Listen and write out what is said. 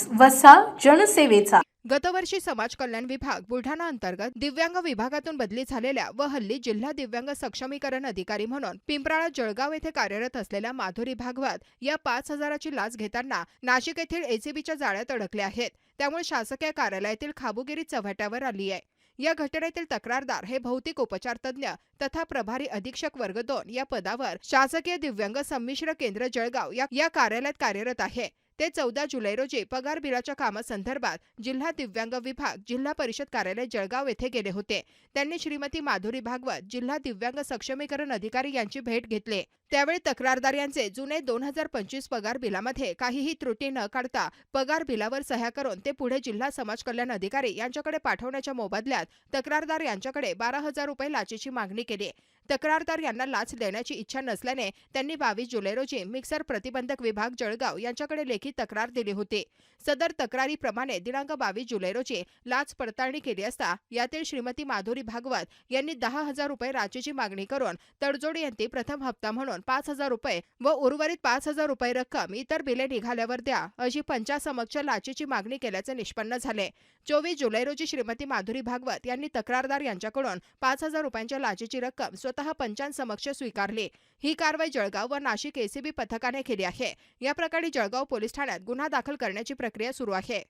News वसा जनसेवेचा. गतवर्षी समाज कल्याण विभाग बुलढाणा अंतर्गत दिव्यांग विभागातून बदली झालेल्या व हल्ली जिल्हा दिव्यांग सक्षमीकरण अधिकारी म्हणून पिंपराळा जळगाव येथे कार्यरत असलेल्या माधुरी भागवत या पाच हजाराची लाच घेताना नाशिक येथील एसीबीच्या जाळ्यात अडकले आहेत. त्यामुळे शासकीय कार्यालयातील खाबुगिरी चव्हाट्यावर आली आहे. या घटनेतील तक्रारदार हे भौतिक उपचार तज्ज्ञ तथा प्रभारी अधीक्षक वर्ग दोन या पदावर शासकीय दिव्यांग संमिश्र केंद्र जळगाव या या कार्यालयात कार्यरत आहे. ते चौदा जुलै रोजी पगार बिलाच्या कामासंदर्भात जिल्हा दिव्यांग विभाग जिल्हा परिषद कार्यालय जळगाव येथे गेले होते. त्यांनी श्रीमती माधुरी भागवत जिल्हा दिव्यांग सक्षमीकरण अधिकारी यांची भेट घेतली. त्यावेळी तक्रारदार यांचे जुने दोन हजार पंचवीस पगार बिलामध्ये काहीही त्रुटी न काढता पगार बिलावर सह्या करून ते पुढे जिल्हा समाज कल्याण अधिकारी यांच्याकडे पाठवण्याच्या मोबदल्यात तक्रारदार यांच्याकडे बारा हजार रुपये लाचेची मागणी केली. तक्रारदार यांना लाच देण्याची इच्छा नसल्याने त्यांनी बावीस जुलै रोजी मिक्सर प्रतिबंधक विभाग जळगाव यांच्याकडे लेखी तक्रार दिली होती. सदर तक्रारीप्रमाणे दिनांक बावीस जुलै रोजी लाच पडताळणी केली असता यातील श्रीमती माधुरी भागवत यांनी दहा हजार रुपये लाचेची मागणी करून तडजोड यांनी प्रथम हप्ता म्हणून पाच हजार रुपये व उर्वरित पाच हजार रुपये रक्कम इतर बिले निघाल्यावर द्या अशी पंचासमक्ष लाचेची मागणी केल्याचे निष्पन्न झाले. चोवीस जुलै रोजी श्रीमती माधुरी भागवत यांनी तक्रारदार यांच्याकडून पाच हजार रुपयांच्या लाचेची रक्कम स्वतः पंचांसमक्ष स्वीकारली. ही कारवाई जळगाव व नाशिक एसीबी पथकाने केली आहे. या प्रकरणी जळगाव पोलीस ठाण्यात गुन्हा दाखल करण्याची प्रक्रिया सुरू आहे.